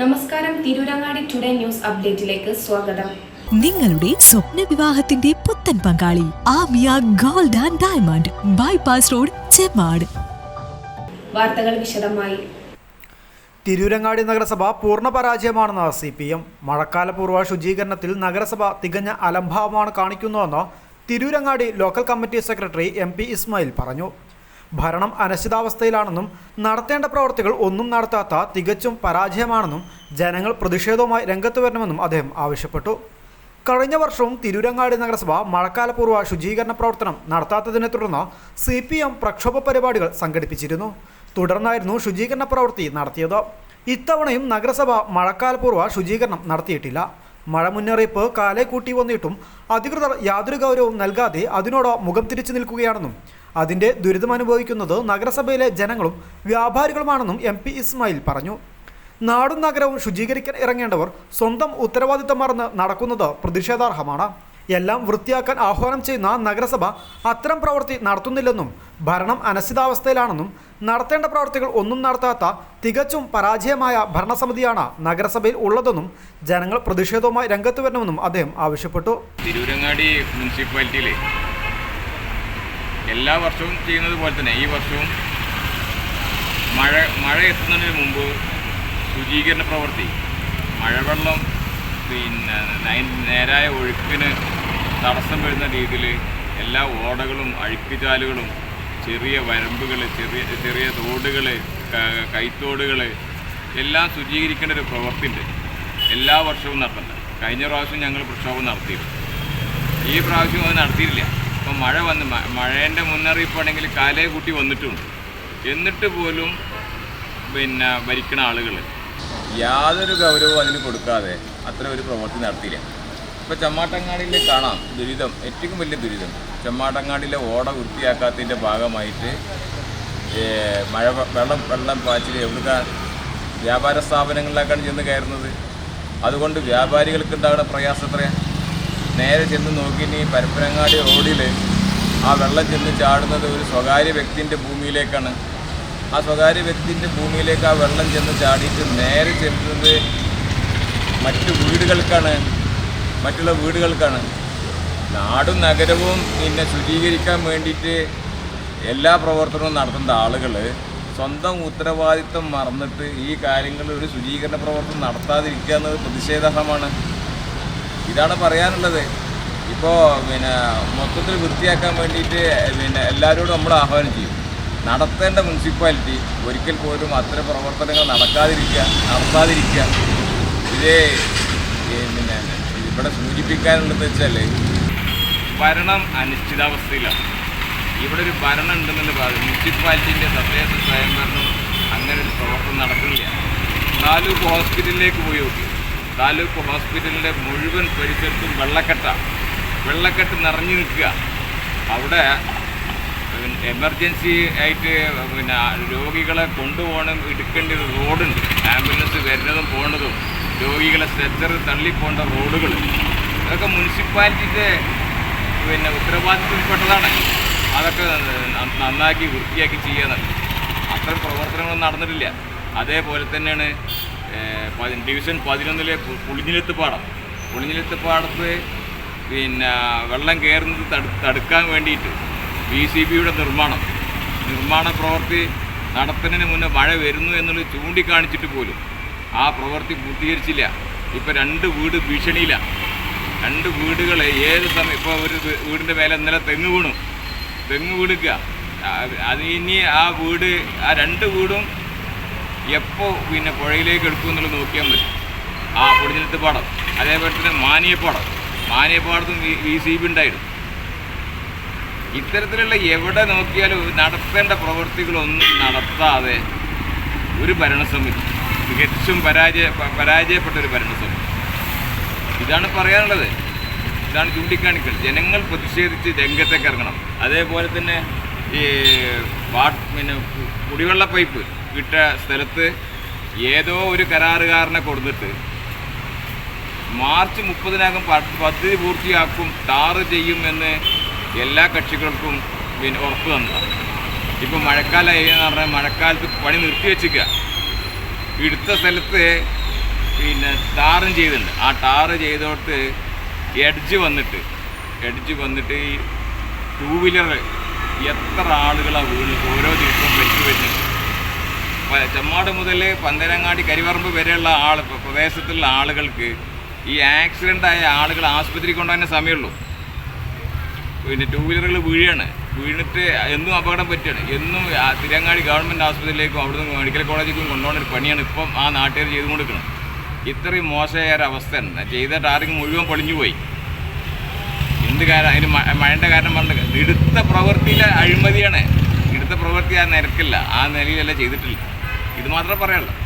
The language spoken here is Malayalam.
നമസ്കാരം തിരൂരങ്ങാടി ടുഡേ ന്യൂസ് അപ്ഡേറ്റിലേക്ക് സ്വാഗതം. നിങ്ങളുടെ സ്വപ്ന വിവാഹത്തിന്റെ പുത്തൻ പങ്കാളി Amiya gold and diamond bypass road Chemmad. വാർത്തകൾ വിശദമായി. തിരൂരങ്ങാടി നഗരസഭ പൂർണ പരാജയമാണെന്ന് സി പി എം. മഴക്കാലപൂർവ ശുചീകരണത്തിൽ നഗരസഭ തികഞ്ഞ അലംഭാവമാണ് കാണിക്കുന്നുവെന്ന് Tirurangadi local committee secretary M P Ismail പറഞ്ഞു. ഭരണം അനിശ്ചിതാവസ്ഥയിലാണെന്നും നടത്തേണ്ട പ്രവർത്തികൾ ഒന്നും നടത്താത്ത തികച്ചും പരാജയമാണെന്നും ജനങ്ങൾ പ്രതിഷേധവുമായി രംഗത്ത് വരണമെന്നും അദ്ദേഹം ആവശ്യപ്പെട്ടു. കഴിഞ്ഞ വർഷവും തിരൂരങ്ങാടി നഗരസഭ മഴക്കാലപൂർവ ശുചീകരണ പ്രവർത്തനം നടത്താത്തതിനെ തുടർന്ന് സി പി എം പ്രക്ഷോഭ പരിപാടികൾ സംഘടിപ്പിച്ചിരുന്നു. തുടർന്നായിരുന്നു ശുചീകരണ പ്രവൃത്തി നടത്തിയത്. ഇത്തവണയും നഗരസഭ മഴക്കാലപൂർവ ശുചീകരണം നടത്തിയിട്ടില്ല. മഴ മുന്നറിയിപ്പ് കാലെ കൂട്ടി വന്നിട്ടും അധികൃതർ യാതൊരു ഗൗരവവും നൽകാതെ അതിനോട് മുഖം തിരിച്ചു നിൽക്കുകയാണെന്നും അതിന്റെ ദുരിതമനുഭവിക്കുന്നത് നഗരസഭയിലെ ജനങ്ങളും വ്യാപാരികളുമാണെന്നും എം പി ഇസ്മായിൽ പറഞ്ഞു. നാടും നഗരവും ശുചീകരിക്കാൻ ഇറങ്ങേണ്ടവർ സ്വന്തം ഉത്തരവാദിത്തം മറന്ന് നടക്കുന്നത് പ്രതിഷേധാർഹമാണ്. എല്ലാം വൃത്തിയാക്കാൻ ആഹ്വാനം ചെയ്യുന്ന നഗരസഭ അത്തരം പ്രവൃത്തി നടത്തുന്നില്ലെന്നും ഭരണം അനശ്ചിതാവസ്ഥയിലാണെന്നും നടത്തേണ്ട പ്രവൃത്തികൾ ഒന്നും നടത്താത്ത തികച്ചും പരാജയമായ ഭരണസമിതിയാണ് നഗരസഭയിൽ ഉള്ളതെന്നും ജനങ്ങൾ പ്രതിഷേധവുമായി രംഗത്ത് വരണമെന്നും അദ്ദേഹം ആവശ്യപ്പെട്ടു. തിരൂരങ്ങാടി മുനിസിപ്പാലിറ്റിയിൽ എല്ലാ വർഷവും ചെയ്യുന്നത് പോലെ തന്നെ ഈ വർഷവും മഴ മഴ എത്തുന്നതിന് മുമ്പ് ശുചീകരണ പ്രവൃത്തി. മഴവെള്ളം പിന്നെ നേരായ ഒഴുക്കിന് തടസ്സം വരുന്ന രീതിയിൽ എല്ലാ ഓടകളും അഴുക്കുചാലുകളും ചെറിയ വരമ്പുകൾ ചെറിയ ചെറിയ തോടുകൾ കൈത്തോടുകൾ എല്ലാം ശുചീകരിക്കേണ്ട ഒരു പ്രവൃത്തി ഉണ്ട് എല്ലാ വർഷവും നടത്തുന്നുണ്ട് കഴിഞ്ഞ പ്രാവശ്യം ഞങ്ങൾ പ്രക്ഷോഭം നടത്തിയിരുന്നു ഈ പ്രാവശ്യം അത് നടത്തിയില്ല ഇപ്പം മഴ വന്ന് മഴേന്റെ മുന്നറിയിപ്പാണെങ്കിൽ കാലേ കൂട്ടി വന്നിട്ടുണ്ട്. എന്നിട്ട് പോലും പിന്നെ ഭരിക്കണ ആളുകൾ യാതൊരു ഗൗരവവും അതിന് കൊടുക്കാതെ അത്ര ഒരു പ്രവൃത്തി നടത്തിയില്ല. ഇപ്പോൾ ചമ്മാട്ടങ്ങാടിയിൽ കാണാം ദുരിതം ഏറ്റവും വലിയ ദുരിതം. ചമ്മാട്ടങ്ങാടിയിലെ ഓട വൃത്തിയാക്കാത്തതിന്റെ ഭാഗമായിട്ട് മഴ വെള്ളം വെള്ളം പാച്ചിൽ എവിടുക്ക വ്യാപാര സ്ഥാപനങ്ങളിലേക്കാണ് ചെന്ന് കയറുന്നത്? അതുകൊണ്ട് വ്യാപാരികൾക്ക് ഉണ്ടാകുന്ന പ്രയാസം എത്രയാണ് നേരെ ചെന്ന് നോക്കി ഈ പരപ്പനങ്ങാടി റോഡിൽ ആ വെള്ളം ചെന്ന് ചാടുന്നത് ഒരു സ്വകാര്യ വ്യക്തിന്റെ ഭൂമിയിലേക്കാണ്. ആ സ്വകാര്യ വ്യക്തിന്റെ ഭൂമിയിലേക്ക് ആ വെള്ളം ചെന്ന് ചാടിയിട്ട് നേരെ ചെല്ലുന്നത് മറ്റു വീടുകൾക്കാണ് മറ്റുള്ള വീടുകൾക്കാണ്. നാടും നഗരവും പിന്നെ ശുചീകരിക്കാൻ വേണ്ടിയിട്ട് എല്ലാ പ്രവർത്തനവും നടത്തുന്ന ആളുകൾ സ്വന്തം ഉത്തരവാദിത്വം മറന്നിട്ട് ഈ കാര്യങ്ങളിൽ ഒരു ശുചീകരണ പ്രവർത്തനം നടത്താതിരിക്കുക എന്നത് പ്രതിഷേധാർഹമാണ്. ഇതാണ് പറയാനുള്ളത്. ഇപ്പോൾ പിന്നെ മൊത്തത്തിൽ വൃത്തിയാക്കാൻ വേണ്ടിയിട്ട് പിന്നെ എല്ലാവരോടും നമ്മൾ ആഹ്വാനം ചെയ്യും. നടത്തേണ്ട മുനിസിപ്പാലിറ്റി ഒരിക്കൽ പോലും അത്തരം പ്രവർത്തനങ്ങൾ നടക്കാതിരിക്കുക നടത്താതിരിക്കുക. ഇത് പിന്നെ ഇവിടെ സൂചിപ്പിക്കാനുള്ളത് വെച്ചാൽ ഭരണം അനിശ്ചിതാവസ്ഥയിലാണ്. ഇവിടെ ഒരു ഭരണം ഉണ്ടെന്നുള്ള ഭാഗം മുനിസിപ്പാലിറ്റിന്റെ തദ്ദേശ സ്വയംഭരണം അങ്ങനെ ഒരു പ്രവർത്തനം നടക്കുന്നില്ല. നാലു ഹോസ്പിറ്റലിലേക്ക് പോയി നോക്കി. താലൂക്ക് ഹോസ്പിറ്റലിന്റെ മുഴുവൻ പരിസരത്തും വെള്ളക്കെട്ടാണ് വെള്ളക്കെട്ട് നിറഞ്ഞു നിൽക്കുക. അവിടെ എമർജൻസി ആയിട്ട് പിന്നെ രോഗികളെ കൊണ്ടുപോകണം എടുക്കേണ്ട ഒരു റോഡുണ്ട്. ആംബുലൻസ് വരുന്നതും പോകേണ്ടതും രോഗികളെ സ്ട്രെച്ചർ തള്ളിപ്പോണ്ട റോഡുകൾ. അതൊക്കെ മുനിസിപ്പാലിറ്റിയുടെ പിന്നെ ഉത്തരവാദിത്തത്തിൽപ്പെട്ടതാണ്. അതൊക്കെ നന്നാക്കി വൃത്തിയാക്കി ചെയ്യാന്നുണ്ട് അത്തരം പ്രവർത്തനങ്ങളൊന്നും നടന്നിട്ടില്ല. അതേപോലെ തന്നെയാണ് ഡിവിഷൻ പതിനൊന്നിലെ പുളിഞ്ഞിലത്ത് പാടം. പുളിഞ്ഞിലത്ത് പാടത്ത് പിന്നെ വെള്ളം കയറുന്നത് തടു തടുക്കാൻ വേണ്ടിയിട്ട് ബി സി ബിയുടെ നിർമ്മാണം. നിർമ്മാണ പ്രവൃത്തി നടത്തുന്നതിന് മുന്നേ മഴ വരുന്നു എന്നുള്ളത് ചൂണ്ടിക്കാണിച്ചിട്ട് പോലും ആ പ്രവൃത്തി പൂർത്തീകരിച്ചില്ല. ഇപ്പം രണ്ട് വീട് ഭീഷണിയിലാണ് രണ്ട് വീടുകൾ ഏത് സമയം ഇപ്പോൾ ഒരു വീടിന്റെ മേലെ ഇന്നലെ തെങ്ങ് വീണു. തെങ്ങ് വീടുക അത് ഇനി ആ വീട് ആ രണ്ട് വീടും എപ്പോൾ പിന്നെ പുഴയിലേക്ക് എടുക്കും എന്നുള്ളത് നോക്കിയാൽ മതി. ആ പൊടിഞ്ഞിലത്ത് പാടം. അതേപോലെ തന്നെ മാനിയപ്പാടം. മാനിയപ്പാടത്തും വി സി ബി ഉണ്ടായിരുന്നു ഇത്തരത്തിലുള്ള എവിടെ നോക്കിയാലും നടത്തേണ്ട പ്രവൃത്തികളൊന്നും നടത്താതെ ഒരു ഭരണസമിതി തികച്ചും പരാജയ പരാജയപ്പെട്ട ഒരു ഭരണസമിതി. ഇതാണ് പറയാനുള്ളത്. ഇതാണ് ചൂണ്ടിക്കാണിക്കൽ. ജനങ്ങൾ പ്രതിഷേധിച്ച് രംഗത്തേക്ക് ഇറങ്ങണം. അതേപോലെ തന്നെ ഈ വാ പിന്നെ കുടിവെള്ള പൈപ്പ് ഇട്ട സ്ഥലത്ത് ഏതോ ഒരു കരാറുകാരനെ കൊടുത്തിട്ട് മാർച്ച് മുപ്പതിനകം പദ്ധതി പൂർത്തിയാക്കും ടാറ് ചെയ്യുമെന്ന് എല്ലാ കക്ഷികൾക്കും പിന്നെ ഉറപ്പ് തന്നതാണ് ഇപ്പം മഴക്കാലമായി എന്ന് പറഞ്ഞാൽ മഴക്കാലത്ത് പണി നിർത്തി വെച്ചിരിക്കുക എടുത്ത സ്ഥലത്ത് പിന്നെ ടാറും ചെയ്തിട്ടുണ്ട്. ആ ടാറ് ചെയ്തോട്ട് എഡ്ജ് വന്നിട്ട് എഡ്ജ് വന്നിട്ട് ഈ ടൂ വീലർ എത്ര ആളുകളാണ് വീണ് ഓരോ ദിവസവും വെച്ച് വരുന്നുണ്ട് പ- ചെമ്മാട് മുതൽ പന്തരങ്ങാടി കരിവറമ്പ് വരെയുള്ള ആൾ പ്രദേശത്തുള്ള ആളുകൾക്ക് ഈ ആക്സിഡന്റ് ആയ ആളുകൾ ആശുപത്രി കൊണ്ടുപോകാൻ സമയമുള്ളൂ. പിന്നെ ടൂ വീലറുകൾ വീഴാണ്. വീണിട്ട് എന്നും അപകടം പറ്റുകയാണ്. എന്നും തിരങ്ങാടി ഗവൺമെന്റ് ആശുപത്രിയിലേക്കും അവിടുന്ന് മെഡിക്കൽ കോളേജിലേക്കും കൊണ്ടുപോകുന്ന ഒരു പണിയാണ് ഇപ്പം ആ നാട്ടുകാർ ചെയ്തു കൊടുക്കുന്നത്. ഇത്രയും മോശമായ ഒരു അവസ്ഥയാണ്. ചെയ്ത ടാറിങ് മുഴുവൻ പൊളിഞ്ഞു പോയി. എന്ത് കാരണം അതിന് മഴയുടെ കാരണം പറഞ്ഞിട്ട് എടുത്ത പ്രവൃത്തിയിലെ അഴിമതിയാണ്. എടുത്ത പ്രവൃത്തി ആ നിരക്കില്ല. ആ നിലയിലല്ല ചെയ്തിട്ടില്ല. ഇത് മാത്രമേ പറയാനുള്ളൂ.